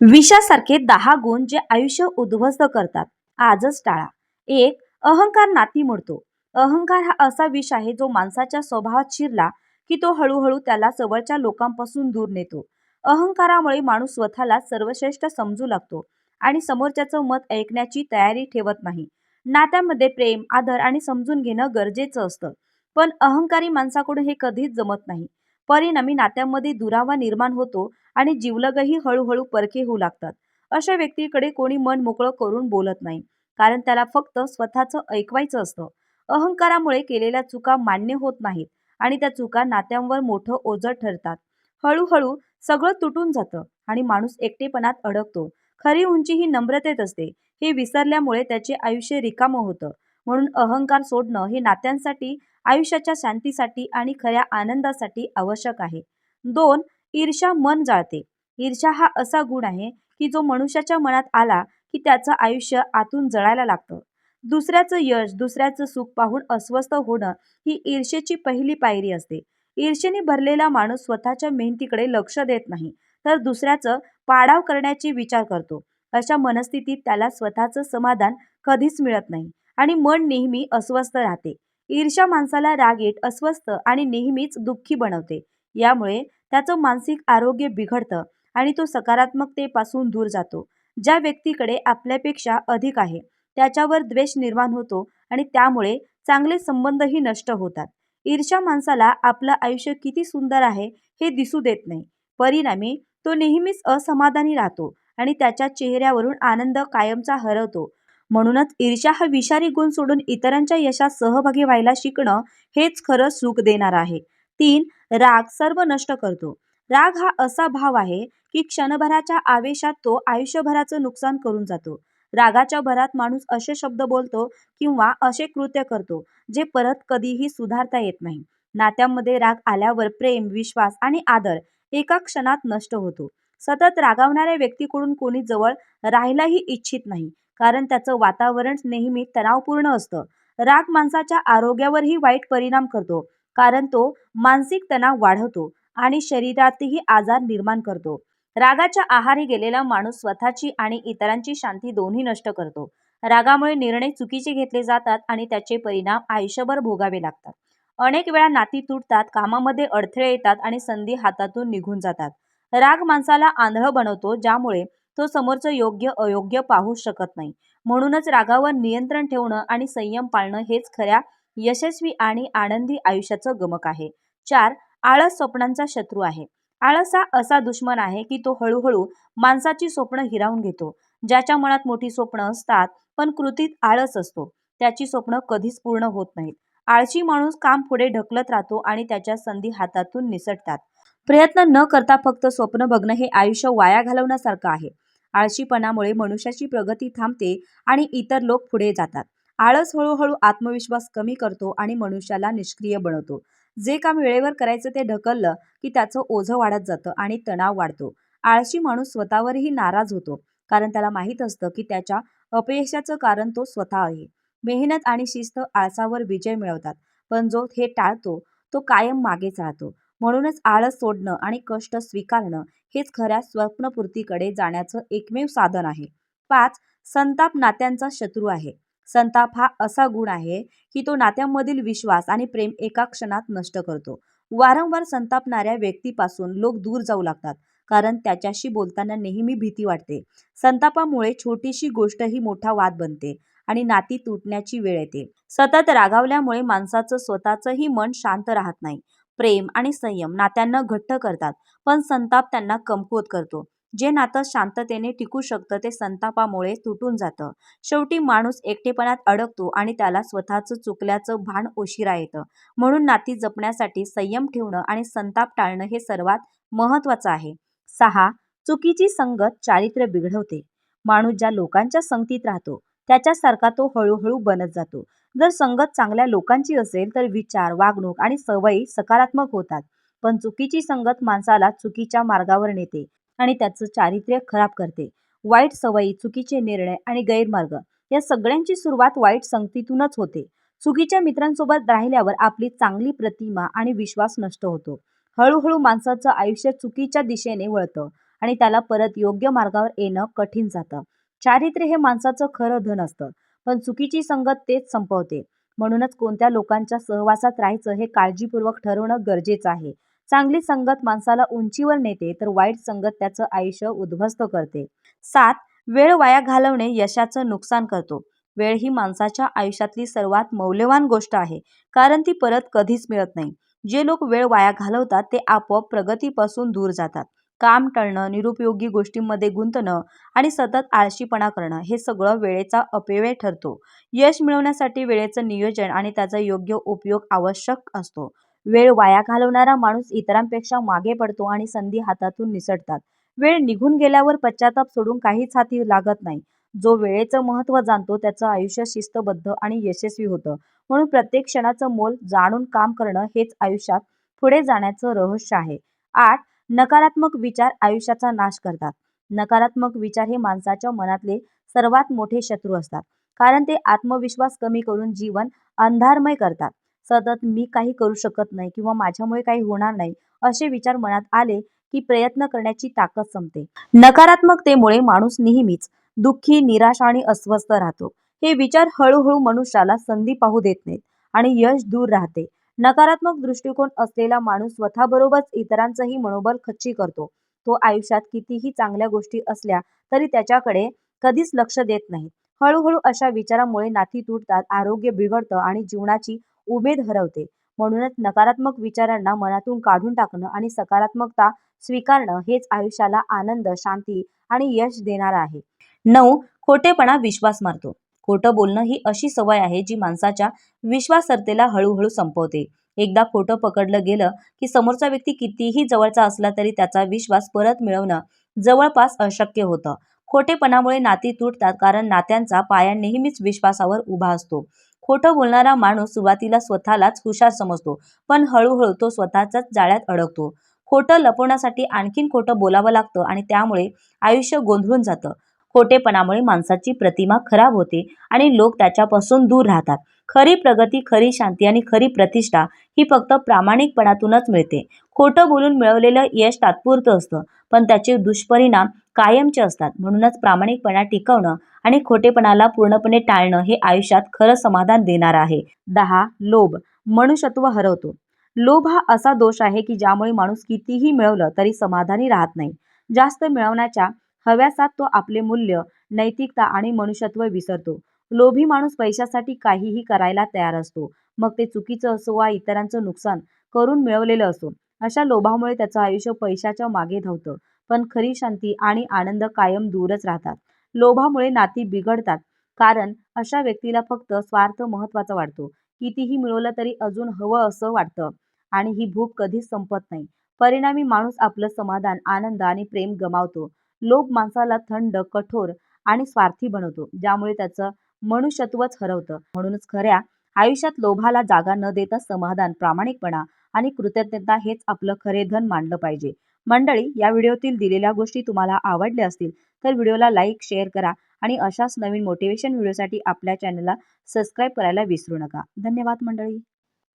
विषासारखे दहा गुण जे आयुष्य उद्ध्वस्त करतात. आजच टाळा. एक अहंकार नाती मोडतो. अहंकार हा असा विष आहे जो माणसाच्या स्वभावात शिरला की तो हळूहळू त्याला जवळच्या लोकांपासून दूर नेतो. अहंकारामुळे माणूस स्वतःला सर्वश्रेष्ठ समजू लागतो आणि समोरच्याचं मत ऐकण्याची तयारी ठेवत नाही. नात्यामध्ये प्रेम आदर आणि समजून घेणं गरजेचं असतं. पण अहंकारी माणसाकडून हे कधीच जमत नाही. परिणामी नात्यामध्ये दुरावा निर्माण होतो आणि जीवलगही हळूहळू परके होऊ लागतात. अशा व्यक्तीकडे कोणी मन मोकळं करून बोलत नाही कारण त्याला फक्त स्वतःचं ऐकवायचं असतं. अहंकारामुळे केलेल्या चुका मान्य होत नाहीत आणि त्या चुका नात्यांवर मोठं ओझं ठरतात. हळूहळू सगळं तुटून जातं आणि माणूस एकटेपणात अडकतो. खरी उंची ही नम्रतेत असते हे विसरल्यामुळे त्याचे आयुष्य रिकामं होतं. म्हणून अहंकार सोडणं हे नात्यांसाठी आयुष्याच्या शांतीसाठी आणि खऱ्या आनंदासाठी आवश्यक आहे. दोन ईर्ष्या मन जाळते. ईर्ष्या हा असा गुण आहे की जो मनुष्याच्या मनात आला की त्याचं आयुष्य आतून जळायला लागतं. दुसऱ्याचं यश दुसऱ्याचं सुख पाहून अस्वस्थ होणं ही ईर्षेची पहिली पायरी असते. ईर्षेने भरलेला माणूस स्वतःच्या मेहनतीकडे लक्ष देत नाही तर दुसऱ्याचं पाडाव करण्याची विचार करतो. अशा मनस्थितीत त्याला स्वतःचं समाधान कधीच मिळत नाही आणि मन नेहमी अस्वस्थ राहते. ईर्ष्या माणसाला रागीट अस्वस्थ आणि नेहमीच दुःखी बनवते. यामुळे त्याचं मानसिक आरोग्य बिघडतं आणि तो सकारात्मकतेपासून दूर जातो. ज्या व्यक्तीकडे आपल्यापेक्षा अधिक आहे त्याच्यावर द्वेष निर्माण होतो आणि त्यामुळे चांगले संबंधही नष्ट होतात. ईर्ष्या माणसाला आपलं आयुष्य किती सुंदर आहे हे दिसू देत नाही. परिणामी तो नेहमीच असमाधानी राहतो आणि त्याच्या चेहऱ्यावरून आनंद कायमचा हरवतो. म्हणूनच ईर्ष्या हा विषारी गुण सोडून इतरांच्या यशात सहभागी व्हायला शिकणं हेच खरं सुख देणार आहे. तीन राग सर्व नष्ट करतो. राग हा असा भाव आहे की क्षणभराच्या आवेशात तो आयुष्यभराचं नुकसान करून जातो. रागाच्या भरात माणूस असे शब्द बोलतो किंवा असे कृत्य करतो जे परत कधीही सुधारता येत नाही. नात्यामध्ये राग आल्यावर प्रेम विश्वास आणि आदर एका क्षणात नष्ट होतो. सतत रागावणाऱ्या व्यक्तीकडून कोणी जवळ राहायलाही इच्छित नाही. कारण त्याचं वातावरण नेहमी तणावपूर्ण असतं. राग माणसाच्या आरोग्यावरही वाईट परिणाम करतो. कारण तो मानसिक तणाव वाढवतो आणि शरीरातही आजार निर्माण करतो. रागाच्या आहारी गेलेला माणूस स्वतःची आणि इतरांची शांती दोन्ही नष्ट करतो. रागामुळे निर्णय चुकीचे घेतले जातात आणि त्याचे परिणाम आयुष्यभर भोगावे लागतात. अनेक वेळा नाती तुटतात कामामध्ये अडथळे येतात आणि संधी हातातून निघून जातात. राग माणसाला आंधळ बनवतो ज्यामुळे तो समोरचं योग्य अयोग्य पाहू शकत नाही. म्हणूनच रागावर नियंत्रण ठेवणं आणि संयम पाळणं हेच खऱ्या यशस्वी आणि आनंदी आयुष्याचं गमक आहे. चार आळस स्वप्नांचा शत्रू आहे. आळस हा असा दुश्मन आहे की तो हळूहळू माणसाची स्वप्न हिरावून घेतो. ज्याच्या मनात मोठी स्वप्न असतात पण कृतीत आळस असतो. त्याची स्वप्न कधीच पूर्ण होत नाहीत. आळशी माणूस काम पुढे ढकलत राहतो आणि त्याच्या संधी हातातून निसटतात. प्रयत्न न करता फक्त स्वप्न बघणं हे आयुष्य वाया घालवण्यासारखं आहे. आळशीपणामुळे मनुष्याची प्रगती थांबते आणि इतर लोक पुढे जातात. आळस हळूहळू आत्मविश्वास कमी करतो आणि मनुष्याला निष्क्रिय बनवतो. जे काम वेळेवर करायचं ते ढकललं की त्याचं ओझं वाढत जातं आणि तणाव वाढतो. आळशी माणूस स्वतःवरही नाराज होतो कारण त्याला माहीत असतं की त्याच्या अपयशाचं कारण तो स्वतः आहे. मेहनत आणि शिस्त आळसावर विजय मिळवतात पण जो हे टाळतो तो कायम मागे चाळतो म्हणूनच आळस सोडणं आणि कष्ट स्वीकारणं हेच खऱ्या स्वप्नपूर्तीकडे जाण्याचं एकमेव साधन आहे. पाच संताप नात्यांचा शत्रू आहे. संताप हा असा गुण आहे की तो नात्यांमधील विश्वास आणि प्रेम एका क्षणात नष्ट करतो. वारंवार संतापणाऱ्या व्यक्तीपासून लोक दूर जाऊ लागतात कारण त्याच्याशी बोलताना नेहमी भीती वाटते. संतापामुळे छोटीशी गोष्टही मोठा वाद बनते आणि नाती तुटण्याची वेळ येते. सतत रागावल्यामुळे माणसाचं स्वतःचंही मन शांत राहत नाही. प्रेम आणि संयम नात्यांना घट्ट करतात. पण संताप त्यांना कमकुवत करतो. जे नातं शांततेने टिकू शकतं ते संतापामुळे तुटून जातं. शेवटी माणूस एकटेपणात अडकतो आणि त्याला स्वतःचं चुकल्याचं भान उशिरा येतं. म्हणून नाती जपण्यासाठी संयम ठेवणं आणि संताप टाळणं हे सर्वात महत्त्वाचं आहे. सहा चुकीची संगत चारित्र्य बिघडवते. माणूस ज्या लोकांच्या संगतीत राहतो त्याच्यासारखा तो हळूहळू बनत जातो. जर संगत चांगल्या लोकांची असेल तर विचार वागणूक आणि सवयी सकारात्मक होतात. पण चुकीची संगत माणसाला चुकीच्या मार्गावर नेते आणि त्याचं चारित्र्य खराब करते. वाईट सवयी चुकीचे निर्णय आणि गैरमार्ग या सगळ्यांची सुरुवात वाईट संगतीतूनच होते. चुकीच्या मित्रांसोबत राहिल्यावर आपली चांगली प्रतिमा आणि विश्वास नष्ट होतो. हळूहळू माणसाचं आयुष्य चुकीच्या दिशेने वळतं आणि त्याला परत योग्य मार्गावर येणं कठीण जातं. चारित्र्य हे माणसाचं खरं धन असतं पण चुकीची संगत तेच संपवते. म्हणूनच कोणत्या लोकांच्या सहवासात राहायचं हे काळजीपूर्वक ठरवणं गरजेचं आहे. चांगली संगत माणसाला उंचीवर नेते तर वाईट संगत त्याचं आयुष्य उद्ध्वस्त करते. सात वेळ वाया घालवणे यशाचं नुकसान करतो. वेळ ही माणसाच्या आयुष्यातली सर्वात मौल्यवान गोष्ट आहे कारण ती परत कधीच मिळत नाही. जे लोक वेळ वाया घालवतात ते आपोआप प्रगतीपासून दूर जातात. काम टळणं निरुपयोगी गोष्टींमध्ये गुंतणं आणि सतत आळशीपणा करणं हे सगळं वेळेचा अपव्यय ठरतो. यश मिळवण्यासाठी वेळेचं नियोजन आणि त्याचा योग्य उपयोग आवश्यक असतो. वेळ वाया घालवणारा माणूस इतरांपेक्षा मागे पडतो आणि संधी हातातून निसटतात. वेळ निघून गेल्यावर पश्चाताप सोडून काहीच हाती लागत नाही. जो वेळेचं महत्त्व जाणतो त्याचं आयुष्य शिस्तबद्ध आणि यशस्वी होतं. म्हणून प्रत्येक क्षणाचं मोल जाणून काम करणं हेच आयुष्यात पुढे जाण्याचं रहस्य आहे. आठ नकारात्मक विचार आयुष्याचा नाश करतात. नकारात्मक विचार हे माणसाच्या मनातले सर्वात मोठे शत्रू असतात. कारण ते आत्मविश्वास कमी करून जीवन अंधारमय करतात. सतत मी काही करू शकत नाही किंवा माझ्यामुळे काही होणार नाही असे विचार मनात आले की प्रयत्न करण्याची ताकद संपते. नकारात्मकतेमुळे माणूस नेहमीच दुःखी निराश आणि अस्वस्थ राहतो. हे विचार हळूहळू मनुष्याला संधी पाहू देत नाहीत आणि यश दूर राहते. नकारात्मक दृष्टिकोन असलेला माणूस स्वतःबरोबरच इतरांचंही मनोबल खच्ची करतो. तो आयुष्यात कितीही चांगल्या गोष्टी असल्या तरी त्याच्याकडे कधीच लक्ष देत नाही. हळूहळू अशा विचारामुळे नाती तुटतात आरोग्य बिघडतं आणि जीवनाची उमेद हरवते. म्हणूनच नकारात्मक विचारांना मनातून काढून टाकणं आणि सकारात्मकता स्वीकारणं हेच आयुष्याला आनंद शांती आणि यश देणार आहे. नऊ खोटेपणा विश्वास मारतो. खोटं बोलणं ही अशी सवय आहे जी माणसाच्या विश्वासार्हतेला हळूहळू संपवते. एकदा खोटं पकडलं गेलं की समोरचा व्यक्ती कितीही जवळचा असला तरी त्याचा विश्वास परत मिळवणं जवळपास अशक्य होतं. खोटेपणामुळे नाती तुटतात कारण नात्यांचा पाया नेहमीच विश्वासावर उभा असतो. खोटं बोलणारा माणूस सुरुवातीला स्वतःलाच हुशार समजतो पण हळूहळू तो स्वतःच्याच जाळ्यात अडकतो. खोटं लपवण्यासाठी आणखीन खोटं बोलावं लागतं आणि त्यामुळे आयुष्य गोंधळून जातं. खोटेपणामुळे माणसाची प्रतिमा खराब होते आणि लोक त्याच्यापासून दूर राहतात. खरी प्रगती खरी शांती आणि खरी प्रतिष्ठा ही फक्त प्रामाणिकपणातूनच मिळते. खोटं बोलून मिळवलेलं यश तात्पुरतं असतं पण त्याचे दुष्परिणाम कायमचे असतात. म्हणूनच प्रामाणिकपणा टिकवणं आणि खोटेपणाला पूर्णपणे टाळणं हे आयुष्यात खरं समाधान देणार आहे. दहा लोभ. मनुष्यत्व हरवतो. लोभ हा असा दोष आहे की ज्यामुळे माणूस कितीही मिळवलं तरी समाधानी राहत नाही. जास्त मिळवण्याच्या हव्यासात तो आपले मूल्य नैतिकता आणि मनुष्यत्व विसरतो. लोभी माणूस पैशासाठी काहीही करायला तयार असतो. मग ते चुकीचं असो वा इतरांचं नुकसान करून मिळवलेलं असो अशा लोभामुळे त्याचं आयुष्य पैशाच्या मागे धावतं. पण खरी शांती आणि आनंद कायम दूरच राहतात. लोभामुळे नाती बिघडतात. कारण अशा व्यक्तीला फक्त स्वार्थ महत्त्वाचा वाटतो. कितीही मिळवलं तरी अजून हवं असं वाटतं. आणि ही भूक कधीच संपत नाही. परिणामी माणूस आपलं समाधान आनंद आणि प्रेम गमावतो. लोभ माणसाला थंड कठोर आणि स्वार्थी बनवतो ज्यामुळे त्याचं मनुष्यत्वच हरवतं. म्हणूनच खऱ्या आयुष्यात लोभाला जागा न देता समाधान प्रामाणिकपणा आणि कृतज्ञता हेच आपलं खरे धन मानलं पाहिजे. मंडळी या व्हिडिओतील दिलेल्या गोष्टी तुम्हाला आवडल्या असतील तर व्हिडिओला लाईक शेअर करा आणि अशाच नवीन मोटिवेशन व्हिडिओसाठी आपल्या चॅनलला सबस्क्राईब करायला विसरू नका. धन्यवाद मंडळी.